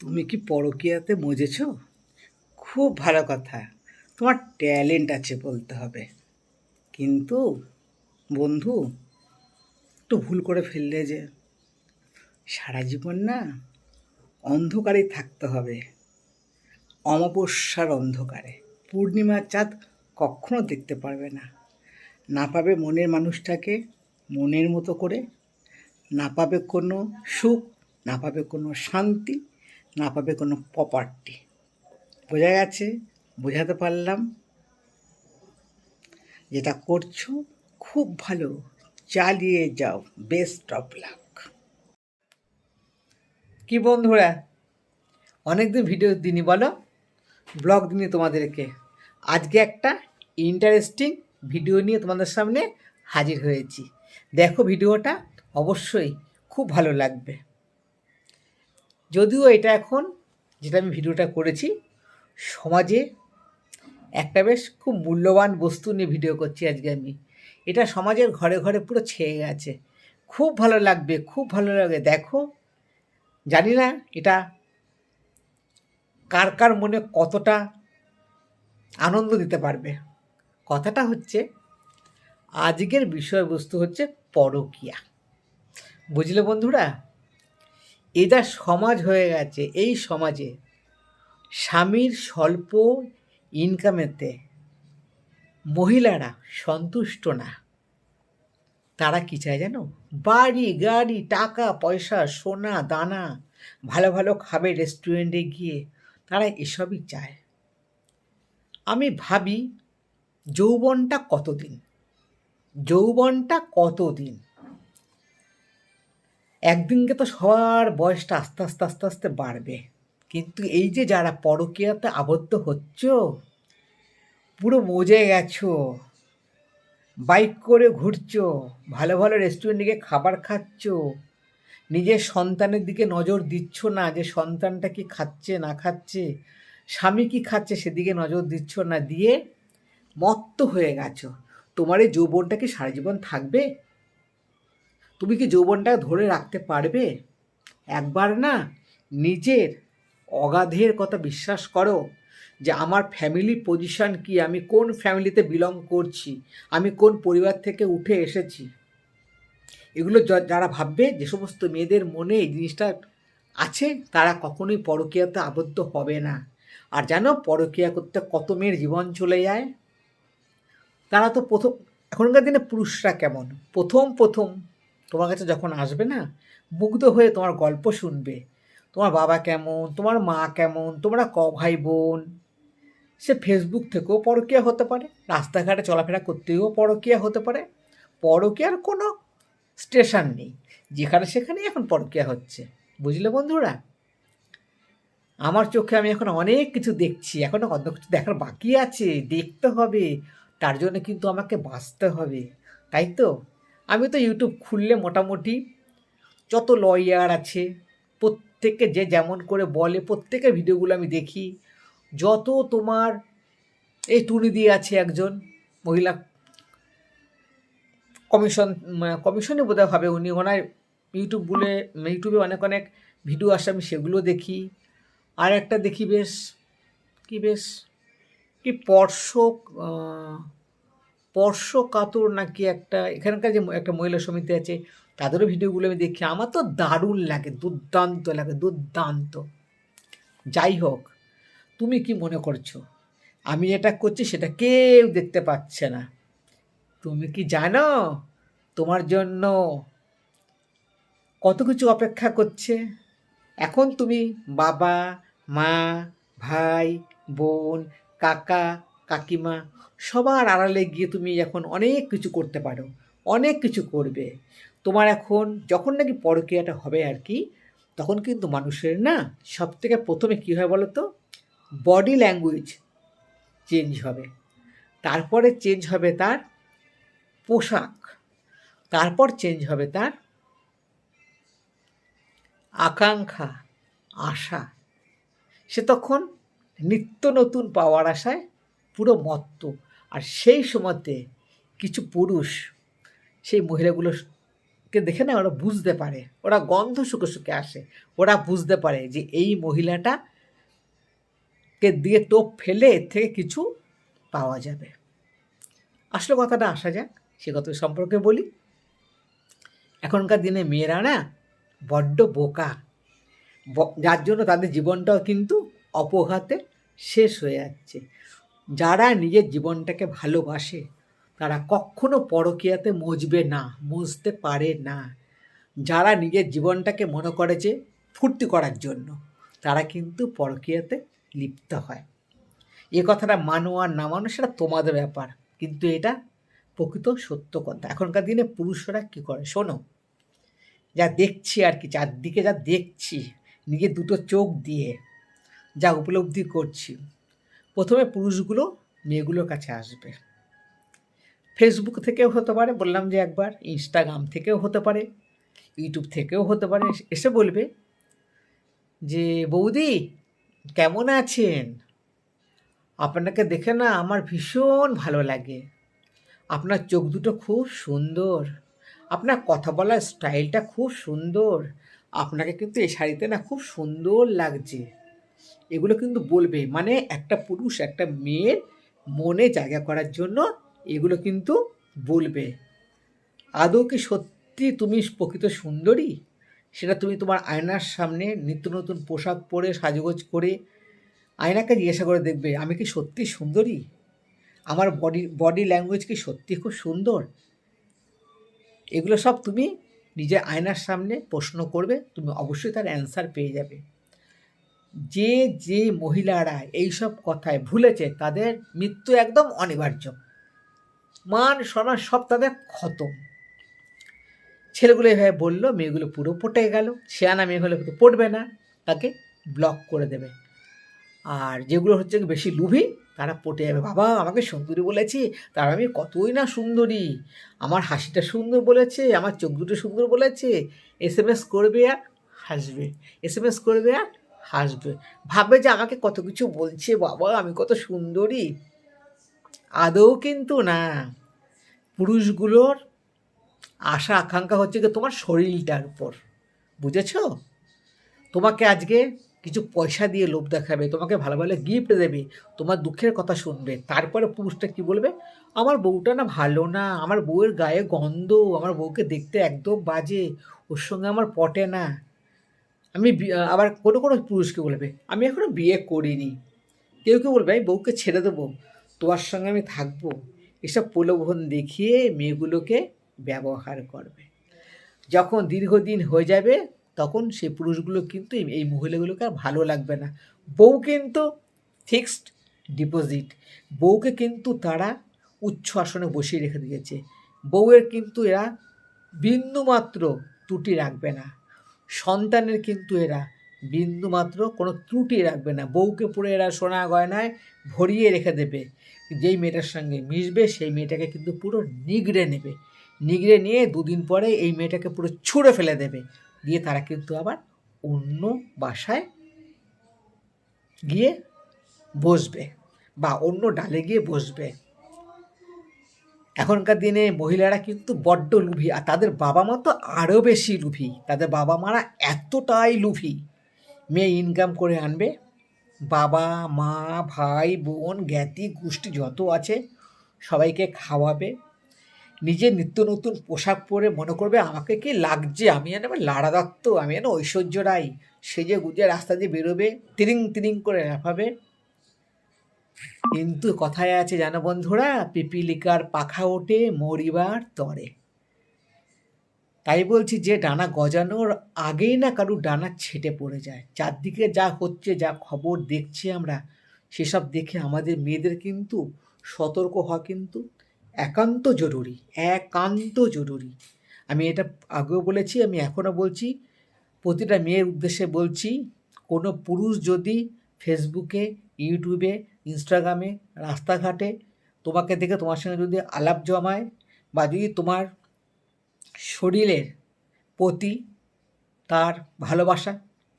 তুমি কি পরকীয়াতে মজেছ? খুব ভালো কথা। তোমার ট্যালেন্ট আছে বলতে হবে। কিন্তু বন্ধু, একটু ভুল করে ফেললে যে সারা জীবন না অন্ধকারেই থাকতে হবে। অমাবস্যার অন্ধকারে। পূর্ণিমার চাঁদ কখনো দেখতে পারবে না। না পাবে মনের মানুষটাকে মনের মতো করে। না পাবে কোনো সুখ, না পাবে কোনো শান্তি। না পাবে কোনো প্রপার্টি বোঝা গেছে? বোঝাতে পারলাম? যেটা করছ, খুব ভালো। চালিয়ে যাও। বেস্ট অফ লাক কি বন্ধুরা? অনেকদিন ভিডিও দিনই বলো। ব্লগ দিনই তোমাদেরকে। আজকে একটা ইন্টারেস্টিং ভিডিও নিয়ে তোমাদের সামনে হাজির হয়েছি। দেখো ভিডিওটা অবশ্যই খুব ভালো লাগবে। যদিও এটা এখন যেটা আমি ভিডিওটা করেছি, সমাজে একটা বেশ খুব মূল্যবান বস্তু নিয়ে ভিডিও করছি আজকে আমি। এটা সমাজের ঘরে ঘরে পুরো ছেয়ে গেছে। খুব ভালো লাগবে, খুব ভালো লাগে। দেখো, জানি না এটা কার কার মনে কতটা আনন্দ দিতে পারবে। কথাটা হচ্ছে, আজকের বিষয়বস্তু হচ্ছে পরকিয়া। বুঝলে বন্ধুরা? এটা সমাজ হয়ে গেছে, এই সমাজে। স্বামীর স্বল্প ইনকামেতে মহিলারা সন্তুষ্ট না। তারা কী চায় জানো? বাড়ি, গাড়ি, টাকা, পয়সা, সোনা, দানা, ভালো ভালো খাবে রেস্টুরেন্টে গিয়ে, তারা এসবই চায়। আমি ভাবি, যৌবনটা কতদিন? যৌবনটা কতদিন? একদিনকে তো সবার বয়সটা আস্তে আস্তে আস্তে আস্তে বাড়বে। কিন্তু এই যে যারা পরকীয়াতে আবদ্ধ হচ্ছ, পুরো মজে গেছো, বাইক করে ঘুরছো, ভালো ভালো রেস্টুরেন্টে গিয়ে খাবার খাচ্ছ, নিজের সন্তানের দিকে নজর দিচ্ছ না যে সন্তানটা কি খাচ্ছে, না খাচ্ছে, স্বামী কি খাচ্ছে সেদিকে নজর দিচ্ছ না, দিয়ে মত্ত হয়ে গেছো। তোমার এই যৌবনটা কি সারা জীবন থাকবে? তুমি কি যৌবনটা ধরে রাখতে পারবে? একবার না নিজের অগাধের কথা বিশ্বাস করো যে আমার ফ্যামিলি পজিশন কি, আমি কোন ফ্যামিলিতে বিলং করছি, আমি কোন পরিবার থেকে উঠে এসেছি। এগুলো যারা ভাববে যে সমস্ত মেয়েদের মনে এই জিনিসটা আছে, তারা কখনোই পরকীয়াতে আবদ্ধ হবে না। আর জানো পরকীয়া করতে কত মেয়ের জীবন চলে যায়? তারা তো প্রথম, এখনকার দিনে পুরুষরা কেমন? প্রথম প্রথম তোমার কাছে যখন আসবে না, মুগ্ধ হয়ে তোমার গল্প শুনবে। তোমার বাবা কেমন? তোমার মা কেমন? তোমরা ক ভাই বোন? সে ফেসবুক থেকেও পরকীয়া হতে পারে, রাস্তাঘাটে চলাফেরা করতেও পরকীয়া হতে পারে। পরকীয়ার কোনো স্টেশন নেই। যেখানে সেখানেই এখন পরকীয়া হচ্ছে। বুঝলে বন্ধুরা? আমার চোখে আমি এখন অনেক কিছু দেখছি। এখনও অন্য কিছু দেখার বাকি আছে। দেখতে হবে। তার জন্য কিন্তু আমাকে বাঁচতে হবে। তাই তো? আমি তো ইউটিউব খুললে মোটামুটি যত লয়ার আছে, প্রত্যেকে যে যেমন করে বলে, প্রত্যেকের ভিডিওগুলো আমি দেখি। যত তোমার, এই টুনি দিয়ে আছে একজন মহিলা কমিশন কমিশনে বোধহয় হবে উনি। ওনার ইউটিউবগুলো ইউটিউবে অনেক অনেক ভিডিও আসে, আমি সেগুলো দেখি। আর একটা দেখি বেশ, কি বেশ, কি স্পর্শ স্পর্শ কাতর নাকি একটা, এখানকার যে একটা মহিলা সমিতি আছে, তাদেরও ভিডিওগুলো আমি দেখি। আমার তো দারুণ লাগে, দুর্দান্ত লাগে, দুর্দান্ত। যাই হোক, তুমি কি মনে করছ? আমি এটা করছি, সেটা কেউ দেখতে পাচ্ছে না। তুমি কি জানো? তোমার জন্য কত কিছু অপেক্ষা করছে? এখন তুমি বাবা, মা, ভাই, বোন, কাকা কাকিমা, সবার আড়ালে গিয়ে তুমি এখন অনেক কিছু করতে পারো, অনেক কিছু করবে। তোমার এখন যখন নাকি পরকীয়াটা হবে আর কি, তখন কিন্তু মানুষের না সব থেকে প্রথমে কী হয় বলো তো বডি ল্যাঙ্গুয়েজ চেঞ্জ হবে। তারপরে চেঞ্জ হবে তার পোশাক। তারপর চেঞ্জ হবে তার আকাঙ্ক্ষা, আশা। সে তখন নিত্য নতুন পাওয়ার আশায় পুরো মত্ত। আর সেই সময়তে কিছু পুরুষ সেই মহিলাগুলো কে দেখে না ওরা বুঝতে পারে, ওরা গন্ধ শুকে সুখে আসে। ওরা বুঝতে পারে যে এই মহিলাটা কে দিয়ে টোপ ফেলে এর থেকে কিছু পাওয়া যাবে। আসলে কথাটা আসা যাক, সে কথা সম্পর্কে বলি। এখনকার দিনে মেয়েরা না বড্ড বোকা। যার জন্য তাদের জীবনটাও কিন্তু অপঘাতে শেষ হয়ে যাচ্ছে। যারা নিজের জীবনটাকে ভালোবাসে, তারা কখনো পরকীয়াতে মজবে না, মজতে পারে না। যারা নিজের জীবনটাকে মনে করে যে ফুর্তি করার জন্য, তারা কিন্তু পরকীয়াতে লিপ্ত হয়। এ কথাটা মানো আর না মানো সেটা তোমাদের ব্যাপার, কিন্তু এটা প্রকৃত সত্য কথা। এখনকার দিনে পুরুষরা কী করে? শোনো, যা দেখছি আর কি, চারদিকে যা দেখছি, নিজের দুটো চোখ দিয়ে যা উপলব্ধি করছি প্রথমে পুরুষগুলো মেয়েগুলোর কাছে আসবে। ফেসবুক থেকেও হতে পারে, বললাম যে একবার ইনস্টাগ্রাম থেকেও হতে পারে ইউটিউব থেকেও হতে পারে। এসে বলবে যে, বৌদি, কেমন আছেন? আপনাকে দেখে না আমার ভীষণ ভালো লাগে। আপনার চোখ দুটো খুব সুন্দর। আপনার কথা বলার স্টাইলটা খুব সুন্দর। আপনাকে কিন্তু এই শাড়িতে না খুব সুন্দর লাগছে। এগুলো কিন্তু বলবে। মানে একটা পুরুষ, একটা মেয়ের মনে জায়গা করার জন্য এগুলো কিন্তু বলবে। আদৌ কি সত্যি তুমি প্রকৃত সুন্দরী? সেটা তুমি তোমার আয়নার সামনে নিত্য নতুন পোশাক পরে সাজগোজ করে আয়নাকে জিজ্ঞাসা করে দেখবে, আমি কি সত্যি সুন্দরী? আমার বডি বডি ল্যাঙ্গুয়েজ কি সত্যি খুব সুন্দর? এগুলো সব তুমি নিজের আয়নার সামনে প্রশ্ন করবে, তুমি অবশ্যই তার অ্যান্সার পেয়ে যাবে। যে যে মহিলারা এইসব কথায় ভুলেছে, তাদের মৃত্যু একদম অনিবার্য। মান সম্মান সব তাদের খতম। ছেলেগুলো এভাবে বলল, মেয়েগুলো পুরো পটে গেল। শেয়ানা মেয়ে হলে পড়বে না, তাকে ব্লক করে দেবে। আর যেগুলো হচ্ছে বেশি লুভি, তারা পটে যাবে। বাবা, আমাকে সুন্দরী বলেছে, তার আমি কতই না সুন্দরী। আমার হাসিটা সুন্দর বলেছে, আমার চোখ দুটো সুন্দর বলেছে। এস এম এস করবে আর হাসবে। এস এম এস করবে আর হাসবে। ভাববে যে আমাকে কত কিছু বলছে, বাবা, আমি কত সুন্দরী। আদৌ কিন্তু না। পুরুষগুলোর আশা, আকাঙ্ক্ষা হচ্ছে কি তোমার শরীরটার উপর। বুঝেছ? তোমাকে আজকে কিছু পয়সা দিয়ে লোভ দেখাবে, তোমাকে ভালো ভালো গিফট দেবে, তোমার দুঃখের কথা শুনবে। তারপরে পুরুষটা কি বলবে? আমার বউটা না ভালো না, আমার বউয়ের গায়ে গন্ধ, আমার বউকে দেখতে একদম বাজে, ওর সঙ্গে আমার পটে না। আমি আবার কোনো কোনো পুরুষকে বলবে আমি এখনও বিয়ে করিনি। কেউ কেউ বলবে, আমি বউকে ছেড়ে দেবো, তোমার সঙ্গে আমি থাকব। এসব প্রলোভন দেখিয়ে মেয়েগুলোকে ব্যবহার করবে। যখন দীর্ঘদিন হয়ে যাবে, তখন সেই পুরুষগুলো কিন্তু এই মহিলাগুলোকে আর ভালো লাগবে না। বউ কিন্তু ফিক্সড ডিপোজিট। বউকে কিন্তু তারা উচ্চ আসনে বসিয়ে রেখে দিয়েছে। বউয়ের কিন্তু এরা বিন্দুমাত্র ত্রুটি রাখবে না। সন্তানের কিন্তু এরা বিন্দুমাত্র কোনো ত্রুটি রাখবে না। বউকে পুরো এরা সোনা গয়নায় ভরিয়ে রেখে দেবে। যেই মেয়েটার সঙ্গে মিশবে, সেই মেয়েটাকে কিন্তু পুরো নিগড়ে নেবে। নিগড়ে নিয়ে দুদিন পরে এই মেয়েটাকে পুরো ছুঁড়ে ফেলে দেবে। দিয়ে তারা কিন্তু আবার অন্য বাসায় গিয়ে বসবে বা অন্য ডালে গিয়ে বসবে। এখনকার দিনে মহিলারা কিন্তু বড্ড লুভি, আর তাদের বাবা মা তো আরও বেশি লুভি। তাদের বাবা মারা এতটাই লুভি। মেয়ে ইনকাম করে আনবে, বাবা, মা, ভাই, বোন, জ্ঞাতি, গোষ্ঠী যত আছে সবাইকে খাওয়াবে। নিজে নিত্য নতুন পোশাক পরে মনে করবে, আমাকে কি লাগছে? আমি যেন লাড়া দত্ত, আমি যেন ঐশ্বর্য রাই। সেজে গুজে রাস্তা দিয়ে বেরোবে, তিরিং তিরিং করে লাফাবে কিন্তু কথায় আছে, জানো বন্ধুরা, পিপিলিকার পাখা ওঠে, মরিবার তরে। তাই বলছি যে ডানা গজানোর আগেই না কারুর ডানা ছেটে পড়ে যায়। চারদিকে যা হচ্ছে, যা খবর দেখছি আমরা, সেসব দেখে আমাদের মেয়েদের কিন্তু সতর্ক হওয়া কিন্তু একান্ত জরুরি একান্ত জরুরি। আমি এটা আগেও বলেছি, আমি এখনও বলছি, প্রতিটা মেয়ের উদ্দেশ্যে বলছি, কোনো পুরুষ যদি ফেসবুকে ইউটিউবে, ইনস্টাগ্রামে, রাস্তাঘাটে তোমাকে দেখে তোমার সঙ্গে যদি আলাপ জমায় বা যদি তোমার শরীরের প্রতি তার ভালোবাসা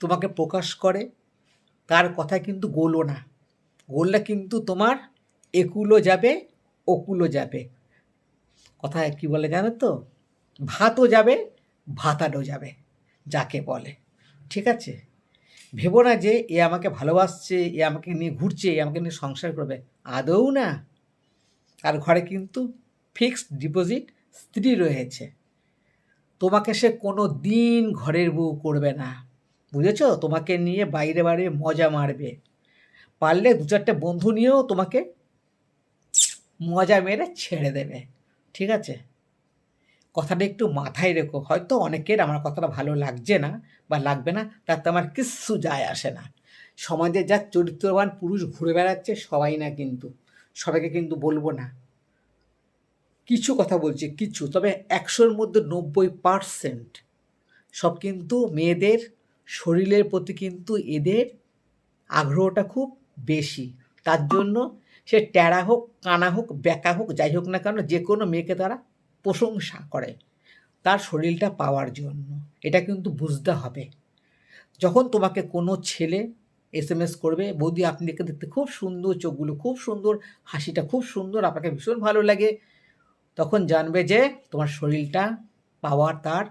তোমাকে প্রকাশ করে, তার কথা কিন্তু গোলো না। গোললে কিন্তু তোমার একুলো যাবে ওকুলো যাবে। কথায় কি বলে জানো তো? ভাতও যাবে ভাতানো যাবে, যাকে বলে। ঠিক আছে? ভেবো না যে এ আমাকে ভালোবাসছে, এ আমাকে নিয়ে ঘুরছে, এ আমাকে নিয়ে সংসার করবে। আদৌ না। আর ঘরে কিন্তু ফিক্সড ডিপোজিট স্ত্রী রয়েছে। তোমাকে সে কোনো দিন ঘরের বউ করবে না। বুঝেছ? তোমাকে নিয়ে বাইরে বাইরে মজা মারবে। পারলে দু চারটে বন্ধু নিয়েও তোমাকে মজা মেরে ছেড়ে দেবে। ঠিক আছে? কথাটা একটু মাথায় রেখো। হয়তো অনেকের আমার কথাটা ভালো লাগছে না বা লাগবে না, তাতে আমার কিচ্ছু যায় আসে না। সমাজে যা চরিত্রবান পুরুষ ঘুরে বেড়াচ্ছে সবাই না কিন্তু, সবাইকে কিন্তু বলব না। কিছু কথা বলছি, কিছু, তবে একশোর মধ্যে নব্বই পারসেন্ট সব কিন্তু মেয়েদের শরীরের প্রতি কিন্তু এদের আগ্রহটা খুব বেশি। তার জন্য সে ট্যাড়া হোক, কানা হোক ব্যাকা হোক, যাই হোক না কেন, যে কোনো মেয়েকে তারা প্রশংসা করে তার শরীরটা পাওয়ার জন্য। এটা কিন্তু বুঝতে হবে। যখন তোমাকে কোনো ছেলে এস এম এস করবে, বৌদি, আপনি দেখে দেখতে খুব সুন্দর, চোখগুলো খুব সুন্দর, হাসিটা খুব সুন্দর, আপনাকে ভীষণ ভালো লাগে। তখন জানবে যে তোমার শরীরটা পাওয়ার তার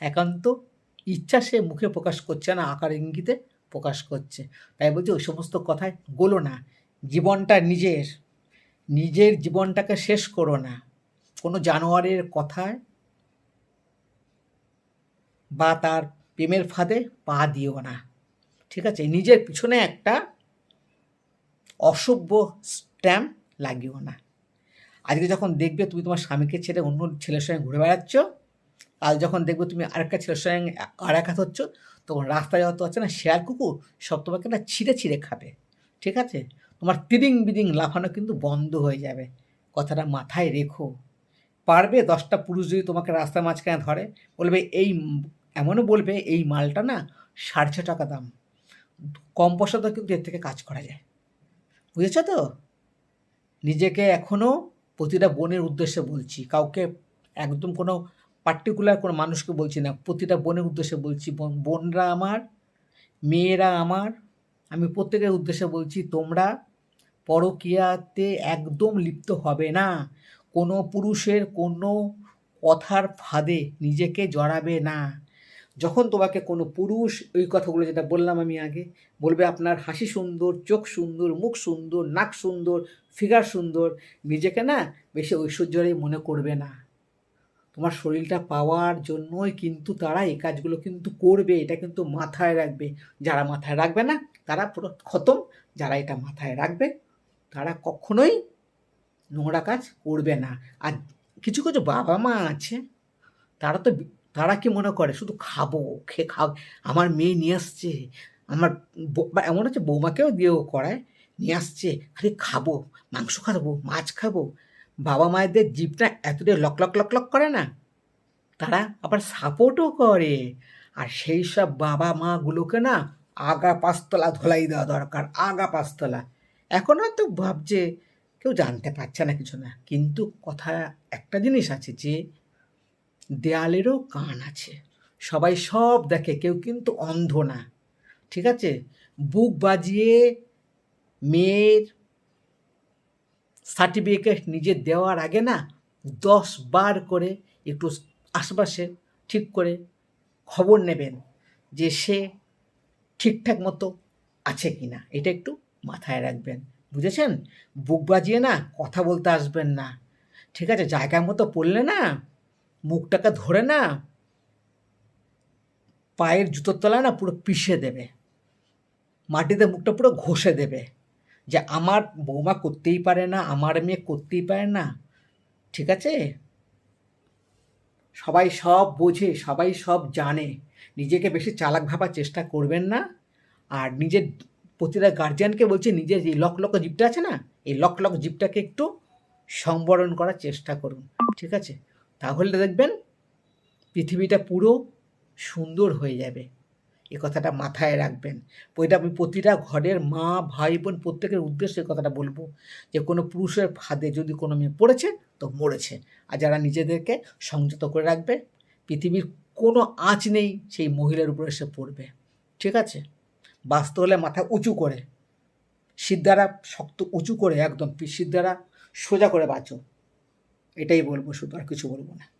একান্ত ইচ্ছা সে মুখে প্রকাশ করছে না, আকার ইঙ্গিতে প্রকাশ করছে। তাই বলছি, ওই সমস্ত কথায় গোলো না। জীবনটা নিজের। নিজের জীবনটাকে শেষ করো না। কোনো জানোয়ারের কথায় বা তার প্রেমের ফাঁদে পা দিও না। ঠিক আছে? নিজের পিছনে একটা অসভ্য স্ট্যাম্প লাগিও না। আজকে যখন দেখবে তুমি তোমার স্বামীকে ছেড়ে অন্য ছেলের সঙ্গে ঘুরে বেড়াচ্ছ, কাল যখন দেখবে তুমি আরেকটা ছেলের সঙ্গে আর এক হাত হচ্ছ, তখন রাস্তায় যত হচ্ছে না, শেয়াল কুকুর সব তোমাকে না ছিঁড়ে ছিঁড়ে খাবে। ঠিক আছে? তোমার তিরিং বিদিং লাফানো কিন্তু বন্ধ হয়ে যাবে। কথাটা মাথায় রেখো। পারবে? দশটা পুরুষ যদি তোমাকে রাস্তার মাঝখানে ধরে, বলবে এই এমনও বলবে, এই মালটা না সাড়ে ছ টাকা দাম। কম পয়সাতেও কিন্তু এর থেকে কাজ করা যায়। বুঝেছ তো? নিজেকে এখনও প্রতিটা বোনের উদ্দেশ্যে বলছি। কাউকে একদম কোনো পার্টিকুলার কোনো মানুষকে বলছি না। প্রতিটা বোনের উদ্দেশ্যে বলছি, বোন- বোনরা আমার, মেয়েরা আমার। আমি প্রত্যেকের উদ্দেশ্যে বলছি, তোমরা পরকীয়াতে একদম লিপ্ত হবে না। কোনো পুরুষের কোনো কথার ফাঁদে নিজেকে জড়াবে না। যখন তোমাকে কোনো পুরুষ ওই কথাগুলো যেটা বললাম আমি আগে, বলবে আপনার হাসি সুন্দর, চোখ সুন্দর, মুখ সুন্দর, নাক সুন্দর ফিগার সুন্দর, নিজেকে না বেশি ঐশ্বর্যই মনে করবে না। তোমার শরীরটা পাওয়ার জন্যই কিন্তু তারা এই কাজগুলো কিন্তু করবে, এটা কিন্তু মাথায় রাখবে। যারা মাথায় রাখবে না, তারা পুরো খতম। যারা এটা মাথায় রাখবে, তারা কখনোই নোংরা কাজ করবে না। আর কিছু কিছু বাবা মা আছে, তারা তো তারা কি মনে করে? শুধু খাব, খেয়ে খাও। আমার মেয়ে নিয়ে আসছে, আমার বৌ- এমন হচ্ছে বৌমাকেও দিয়েও করায়, নিয়ে আসছে। খালি খাব, মাংস খাব, মাছ খাব। বাবা মায়েদের জিভটা এতটাই লক লক লক লক করে না। তারা আবার সাপোর্টও করে। আর সেই সব বাবা মাগুলোকে না আগা পাঁচতলা ধোলাই দেওয়া দরকার, আগা পাঁচতলা। এখন হয়তো ভাবছে কেউ জানতে পারছে না কিছু না। কিন্তু কথা একটা জিনিস আছে যে, দেয়ালেরও কান আছে। সবাই সব দেখে, কেউ কিন্তু অন্ধ না। ঠিক আছে? বুক বাজিয়ে মেয়ের সার্টিফিকেট নিজে দেওয়ার আগে না, দশ বার করে একটু আশেপাশে ঠিক করে খবর নেবেন যে সে ঠিকঠাক মতো আছে কি না এটা একটু মাথায় রাখবেন। বুঝেছেন? বুক বাজিয়ে না কথা বলতে আসবেন না। ঠিক আছে, জায়গার মতো পড়লে না, মুখটাকে ধরে না, পায়ের জুতোর তলায় না পুরো পিষে দেবে। মাটিতে মুখটা পুরো ঘষে দেবে যে আমার বৌমা করতেই পারে না, আমার মেয়ে করতেই পারে না। ঠিক আছে? সবাই সব বোঝে, সবাই সব জানে। নিজেকে বেশি চালাক ভাবার চেষ্টা করবেন না। আর নিজের প্রতিটা গার্জিয়ানকে বলছে, নিজের যে লক লক জিপটা আছে না, এই লক লক জিপটাকে একটু সংবরণ করার চেষ্টা করুন, ঠিক আছে? তাহলে দেখবেন পৃথিবীটা পুরো সুন্দর হয়ে যাবে। এ কথাটা মাথায় রাখবেন। ওইটা আমি প্রতিটা ঘরের মা, ভাই বোন প্রত্যেকের উদ্দেশ্যে কথাটা বলব যে, কোনো পুরুষের ফাঁদে যদি কোনো মেয়ে পড়েছে, তো মরেছে। আর যারা নিজেদেরকে সংযত করে রাখবে, পৃথিবীর কোনো আঁচ নেই সেই মহিলার উপরে এসে পড়বে, ঠিক আছে? বাঁচতে হলে মাথা উঁচু করে। সিদ্ধারা শক্ত উঁচু করে একদম, সিদ্ধারা সোজা করে বাঁচো। এটাই বলব শুধু, আর কিছু বলব না।